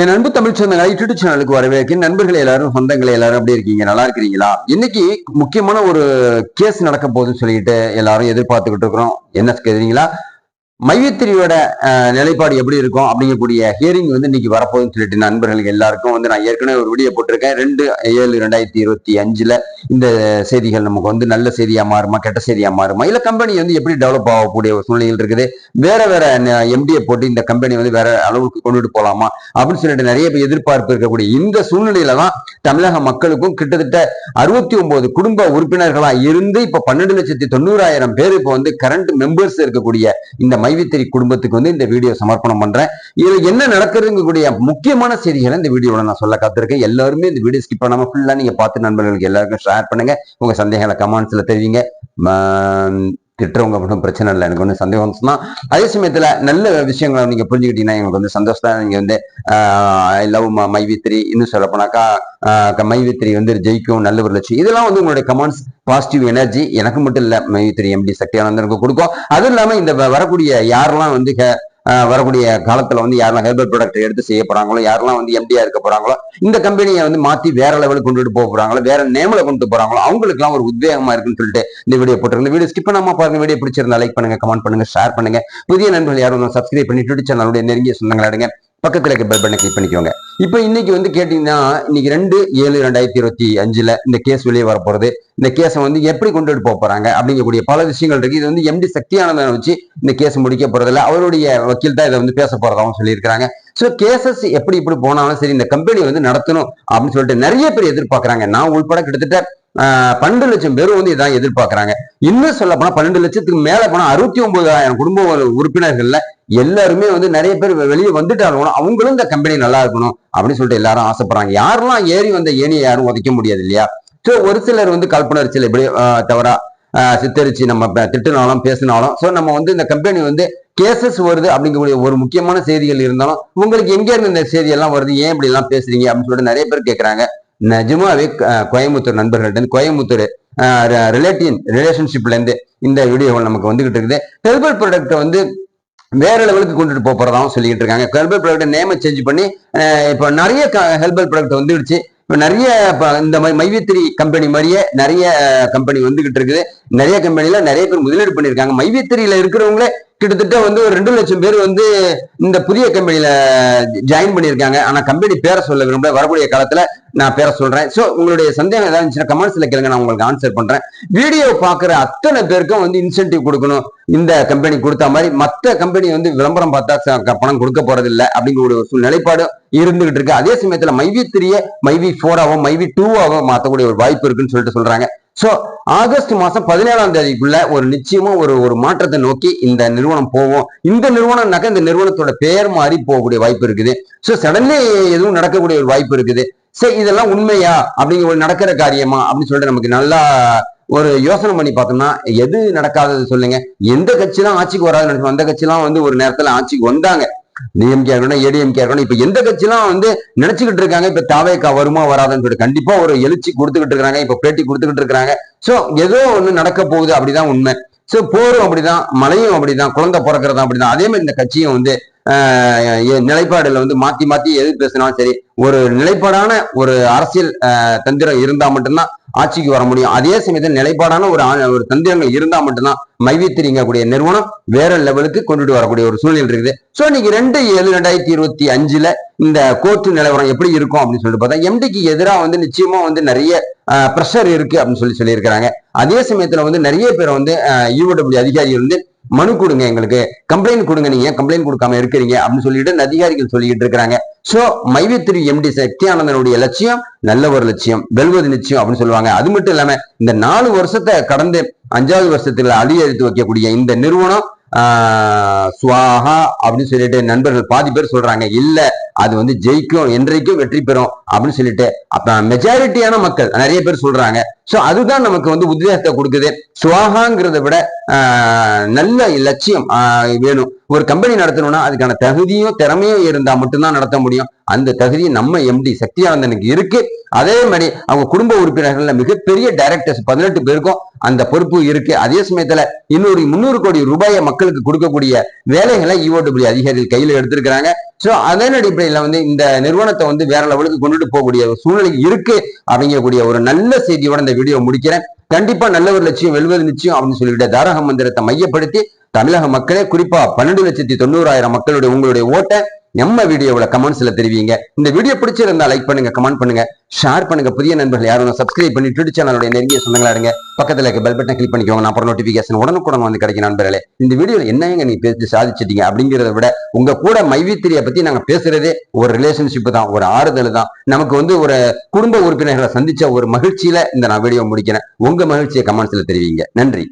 என் அன்பு தமிழ் சொந்தங்களை யூடியூப் சேனலுக்கு வரவேற்கிறேன் நண்பர்கள் எல்லாரும் சொந்தங்களை எல்லாரும் அப்படி இருக்கீங்க? நல்லா இருக்கிறீங்களா? இன்னைக்கு முக்கியமான ஒரு கேஸ் நடக்க போகுதுன்னு சொல்லிட்டு எல்லாரும் எதிர்பார்த்துக்கிட்டு இருக்கிறோம். என்ன தெரியுங்களா? மையத்திரியோட நிலைப்பாடு எப்படி இருக்கும்? அப்படிங்கக்கூடிய ஹியரிங் வந்து இன்னைக்கு வரப்போகுதுன்னு சொல்லிட்டு நண்பர்களுக்கு எல்லாருக்கும் வந்து நான் ஏற்கனவே ஒரு வீடியோ போட்டிருக்கேன். ரெண்டு ஏழு ரெண்டாயிரத்தி இருபத்தி அஞ்சுல இந்த செய்திகள் நமக்கு வந்து நல்ல செய்தியா மாறுமா கெட்ட செய்தியா மாறுமா? இல்ல கம்பெனி வந்து எப்படி டெவலப் ஆகக்கூடிய ஒரு சூழ்நிலைகள் இருக்குது? வேற வேற எம்டிஏ போட்டு இந்த கம்பெனி வந்து வேற அளவுக்கு கொண்டுட்டு போலாமா? அப்படின்னு சொல்லிட்டு நிறைய பேர் எதிர்பார்ப்பு இருக்கக்கூடிய இந்த சூழ்நிலையில தான் தமிழக மக்களுக்கும் கிட்டத்தட்ட அறுபத்தி ஒன்பது குடும்ப உறுப்பினர்களா இருந்து இப்ப பன்னெண்டு லட்சத்தி தொண்ணூறாயிரம் பேர் இப்ப வந்து கரண்ட் மெம்பர்ஸ் இருக்கக்கூடிய இந்த மைவித்திரி குடும்பத்துக்கு வந்து இந்த வீடியோ சமர்ப்பணம் பண்றேன். இதுல என்ன நடக்குதுங்கக்கூடிய முக்கியமான செய்திகளை இந்த வீடியோல நான் சொல்ல காத்திருக்கேன். எல்லாருமே இந்த வீடியோ ஸ்கிப் பண்ணாம ஃபுல்லா நீங்க பார்த்து நண்பர்களுக்கு எல்லாருக்கும் ஷேர் பண்ணுங்க. உங்க சந்தேகங்களை கமெண்ட்ஸ்ல தெரிவிங்க. திட்டுறவங்க மட்டும் பிரச்சனை இல்லை. எனக்கு வந்து சந்தேகம். சொன்னால் அதே சமயத்தில் நல்ல விஷயங்களை நீங்கள் புரிஞ்சுக்கிட்டீங்கன்னா எங்களுக்கு வந்து சந்தோஷம் தான் வந்து ஐ லவ் மைவித்ரி இன்னும் சொல்ல போனாக்கா மைவித்ரி வந்து ஜெயிக்கும் நல்ல ஒரு லட்சியம். இதெல்லாம் வந்து உங்களுடைய கமெண்ட்ஸ் பாசிட்டிவ் எனர்ஜி எனக்கு மட்டும் இல்ல. மைவித்ரி எம்டி சக்தியானந்தனுக்கு கொடுக்கும். அதுவும் இல்லாமல் இந்த வரக்கூடிய யாரெல்லாம் வந்து வரக்கூடிய காலத்துல வந்து யாரெல்லாம் ஹெர்பல் ப்ராடக்ட் எடுத்து செய்ய போறாங்களோ யாரெல்லாம் வந்து எம்டியா இருக்க போறாங்களோ இந்த கம்பெனியை வந்து மாத்தி வேற லெவலுக்கு கொண்டுட்டு போக போறாங்களோ வேற நேம்ல கொண்டு போறாங்களோ அவங்களுக்கு எல்லாம் ஒரு உத்வேகமா இருக்குன்னு சொல்லிட்டு இந்த வீடியோ போட்டிருக்கேன் வீடியோ ஸ்கிப் பண்ணாம பாருங்க வீடியோ பிடிச்சிருந்தா லைக் பண்ணுங்க கமெண்ட் பண்ணுங்க ஷேர் பண்ணுங்க. புதிய நண்பர்கள் யாரும் சப்ஸ்கிரைப் பண்ணி ட்விட்டர் சேனலுடைய நெருங்கிய சொந்தங்களாடுங்க பக்கத்தில் இருக்க பெல் பண்ண கிளிக் பண்ணிக்கோங்க. இப்போ இன்னைக்கு வந்து கேட்டிங்கன்னா இன்னைக்கு ரெண்டு ஏழு ரெண்டாயிரத்தி இருபத்தி அஞ்சில் இந்த கேஸ் வெளியே வர இந்த கேஸை வந்து எப்படி கொண்டுட்டு போக போறாங்க அப்படிங்கக்கூடிய பல விஷயங்கள் இருக்குது இது வந்து எம்டி சக்தியானந்தனை வச்சு இந்த கேஸ் முடிக்க போகிறதில்ல அவருடைய வக்கீல் தான் இதை வந்து பேச போகிறதாகவும் சொல்லியிருக்கிறாங்க. ஸோ கேசஸ் எப்படி இப்படி போனாலும் சரி இந்த கம்பெனி வந்து நடத்தணும் அப்படின்னு சொல்லிட்டு நிறைய பேர் எதிர்பார்க்குறாங்க. நான் உள்பட கிட்டத்தட்ட பன்னெண்டு லட்சம் பேரும் வந்து இதான் எதிர்பார்க்குறாங்க. இன்னும் சொல்ல போனால் பன்னெண்டு லட்சத்துக்கு மேலே போனால் அறுபத்தி ஒன்பதாயிரம் குடும்ப உறுப்பினர்கள்ல எல்லாருமே வந்து நிறைய பேர் வெளியே வந்துட்டாலும் அவங்களும் இந்த கம்பெனி நல்லா இருக்கணும் அப்படின்னு சொல்லிட்டு எல்லாரும் ஆசைப்படுறாங்க. யாரெல்லாம் ஏறி வந்த ஏனியை யாரும் உதைக்க முடியாது இல்லையா? ஸோ ஒரு சிலர் வந்து கல்பனரிச்சல் எப்படி இப்படி தவறா சித்தரிச்சு நம்ம திட்டினாலும் திட்டுனாலும் பேசினாலும். ஸோ நம்ம வந்து இந்த கம்பெனி வந்து கேசஸ் வருது அப்படிங்கக்கூடிய ஒரு முக்கியமான செய்திகள் இருந்தாலும் உங்களுக்கு எங்க இருந்து இந்த செய்தியெல்லாம் வருது? ஏன் இப்படி எல்லாம் பேசுறீங்க? அப்படின்னு சொல்லிட்டு நிறைய பேர் கேட்கறாங்க நிஜமாவே கோயம்புத்தூர் நண்பர்கள்ட்ட இருந்து கோயம்புத்தூர் ரிலேட்டிவ் ரிலேஷன்ஷிப்ல இருந்து இந்த வீடியோவில் நமக்கு வந்துகிட்டு இருக்குது. ஹெர்பல் ப்ராடக்ட்டை வந்து வேற லெவலுக்கு கொண்டுட்டு போக போறதாவும் இருக்காங்க. ஹெர்பல் ப்ராடக்ட் நேமை சேஞ்ச் பண்ணி இப்போ நிறைய ஹெர்பல் ப்ராடக்ட் வந்துடுச்சு. இப்போ நிறைய இந்த மாதிரி மைவித்திரி கம்பெனி மாதிரியே நிறைய கம்பெனி வந்துகிட்டு இருக்குது. நிறைய கம்பெனில நிறைய பேர் முதலீடு பண்ணியிருக்காங்க. மைவித்திரியில இருக்கிறவங்களே கிட்டத்தட்ட வந்து ஒரு ரெண்டு லட்சம் பேர் வந்து இந்த புதிய கம்பெனியில ஜாயின் பண்ணியிருக்காங்க. ஆனா கம்பெனி பேரை சொல்ல விரும்பல. வரக்கூடிய காலத்துல நான் பேரை சொல்றேன். ஸோ உங்களுடைய சந்தேகம் ஏதாவது இருந்துச்சுன்னா கமெண்ட்ஸ்ல கேளுங்க. நான் உங்களுக்கு ஆன்சர் பண்றேன். வீடியோ பாக்குற அத்தனை பேருக்கும் வந்து இன்சென்டிவ் கொடுக்கணும். இந்த கம்பெனி கொடுத்த மாதிரி மற்ற கம்பெனி வந்து விளம்பரம் பார்த்தா ச- பணம் கொடுக்க போறது இல்லை அப்படிங்கிற ஒரு நிலைப்பாடு இருந்துகிட்டு இருக்கு. அதே சமயத்துல மைவி த்ரீயே மைவி ஃபோராவோ மைவி டூவாகவும் மாற்றக்கூடிய ஒரு வாய்ப்பு இருக்குன்னு சொல்லிட்டு சொல்றாங்க. சோ ஆகஸ்ட் மாசம் பதினேழாம் தேதிக்குள்ள ஒரு நிச்சயமா ஒரு ஒரு மாற்றத்தை நோக்கி இந்த நிறுவனம் போவோம் இந்த நிறுவனம்னாக்க இந்த நிறுவனத்தோட பெயர் மாறி போகக்கூடிய வாய்ப்பு இருக்குது. சோ சடன்லி எதுவும் நடக்கக்கூடிய ஒரு வாய்ப்பு இருக்குது. சரி இதெல்லாம் உண்மையா? அப்படிங்கிற ஒரு நடக்கிற காரியமா? அப்படின்னு சொல்லிட்டு நமக்கு நல்லா ஒரு யோசனை பண்ணி பார்த்தோம்னா எது நடக்காதது சொல்லுங்க. எந்த கட்சிலாம் ஆட்சிக்கு வராதுன்னு நினைச்சோம். அந்த கட்சிலாம் வந்து ஒரு நேரத்துல ஆட்சிக்கு வந்தாங்க. டிஎம்கே இருக்கணும் ஏடிஎம்கே இருக்கணும். இப்ப எந்த கட்சிலாம் வந்து நினைச்சுக்கிட்டு இருக்காங்க இப்ப தாவேக்கா வருமா வராதுன்னு சொல்லிட்டு கண்டிப்பா ஒரு எழுச்சி கொடுத்துக்கிட்டு இருக்காங்க இப்ப பேட்டி கொடுத்துக்கிட்டு இருக்காங்க சோ ஏதோ ஒண்ணு நடக்க போகுது அப்படிதான் உண்மை. சோ போரும் அப்படிதான் மழையும் அப்படிதான் குழந்தை பிறக்கிறதா அப்படிதான். அதே மாதிரி இந்த கட்சியும் வந்து நிலைப்பாடுல வந்து மாத்தி மாத்தி எது பேசினாலும் சரி ஒரு நிலைப்பாடான ஒரு அரசியல் தந்திரம் இருந்தா மட்டும்தான் ஆட்சிக்கு வர முடியும். அதே சமயத்தில் நிலைப்பாடான ஒரு ஆ- ஒரு தந்திரங்கள் இருந்தா மட்டும்தான் மைவித்திரிங்கக்கூடிய நிறுவனம் வேற லெவலுக்கு கொண்டுட்டு வரக்கூடிய ஒரு சூழ்நிலை இருக்குது. சோ இன்னைக்கு ரெண்டு ஏழு ரெண்டாயிரத்தி இருபத்தி அஞ்சுல இந்த கோர்ட்டு நிலவரம் எப்படி இருக்கும் அப்படின்னு சொல்லிட்டு பார்த்தா எம்டிக்கு எதிராக வந்து நிச்சயமா வந்து நிறைய ப்ரெஷர் இருக்கு அப்படின்னு சொல்லி சொல்லியிருக்கிறாங்க. அதே சமயத்துல வந்து நிறைய பேர் வந்து யூடபிள்யூ அதிகாரிகள் வந்து மனு கொடுங்க எங்களுக்கு. கம்ப்ளைண்ட் கொடுங்க நீங்க. கம்ப்ளைண்ட் கொடுக்காம இருக்கிறீங்க அப்படின்னு சொல்லிட்டு அதிகாரிகள் சொல்லிட்டு இருக்கிறாங்க. சோ மைவித்திரி எம்டி சக்தியானந்தனுடைய லட்சியம் நல்ல ஒரு லட்சியம் வெல்வது நிச்சயம் அப்படின்னு சொல்லுவாங்க. அது மட்டும் இல்லாம இந்த நாலு வருஷத்தை கடந்து அஞ்சாவது வருஷத்துல அடி எடுத்து வைக்கக்கூடிய இந்த நிறுவனம் சுவாகா அப்படின்னு சொல்லிட்டு நண்பர்கள் பாதி பேர் சொல்றாங்க இல்ல அது வந்து ஜெயிக்கும் என்றைக்கும் வெற்றி பெறும் அப்படின்னு சொல்லிட்டு. அப்ப மெஜாரிட்டியான மக்கள் நிறைய பேர் சொல்றாங்க. சோ அதுதான் நமக்கு வந்து உத்வேகத்தை கொடுக்குது. சுவாகாங்கிறத விட நல்ல லட்சியம் வேணும். ஒரு கம்பெனி நடத்தணும்னா அதுக்கான தகுதியும் திறமையும் இருந்தா மட்டும்தான் நடத்த முடியும். அந்த தகுதி நம்ம எம்டி சக்தியானந்தனுக்கு இருக்கு. அதே மாதிரி அவங்க குடும்ப உறுப்பினர்கள்ல மிகப்பெரிய டைரக்டர்ஸ் பதினெட்டு பேருக்கும் அந்த பொறுப்பு இருக்கு. அதே சமயத்துல இன்னொரு முந்நூறு கோடி ரூபாயை மக்களுக்கு கொடுக்கக்கூடிய வேலைகளை இஓடபிள்யூ அதிகாரிகள் கையில் எடுத்திருக்கிறாங்க. சோ அதன் அடிப்படையில வந்து இந்த நிறுவனத்தை வந்து வேற லெவலுக்கு கொண்டுட்டு போகக்கூடிய ஒரு சூழ்நிலை இருக்கு அப்படிங்கக்கூடிய ஒரு நல்ல செய்தியோட இந்த வீடியோ முடிக்கிறேன். கண்டிப்பா நல்ல ஒரு லட்சியம் வெல்வது நிச்சயம் அப்படின்னு சொல்லிட்டு தாரக மந்திரத்தை மையப்படுத்தி தமிழக மக்களே குறிப்பா பன்னெண்டு லட்சத்தி தொண்ணூறாயிரம் மக்களுடைய உங்களுடைய ஓட்டை நம்ம வீடியோவோட கமெண்ட்ஸ்ல தெரிவிங்க. இந்த வீடியோ பிடிச்சிருந்தா லைக் பண்ணுங்க கமெண்ட் பண்ணுங்க. ஷேர் பண்ணுங்க புதிய நண்பர்கள் யாரும் சப்ஸ்கிரைப் பண்ணி ட்விட்டர் சேனலோட நெருங்கிய சொந்தங்களா இருங்க பக்கத்துல இருக்க பெல் பட்டன் கிளிக் பண்ணிக்கோங்க. நான் அப்புறம் நோட்டிபிகேஷன் உடனுக்குடன் வந்து கிடைக்கும் நண்பர்களே. இந்த வீடியோல என்னங்க நீ பேசி சாதிச்சிட்டீங்க அப்படிங்கிறத விட உங்க கூட மைவித்திரியை பத்தி நாங்க பேசுறதே ஒரு ரிலேஷன்ஷிப் தான் ஒரு ஆறுதல் தான். நமக்கு வந்து ஒரு குடும்ப உறுப்பினர்களை சந்திச்ச ஒரு மகிழ்ச்சியில இந்த நான் வீடியோ முடிக்கிறேன். உங்க மகிழ்ச்சியை கமெண்ட்ஸ்ல தெரிவிங்க. நன்றி.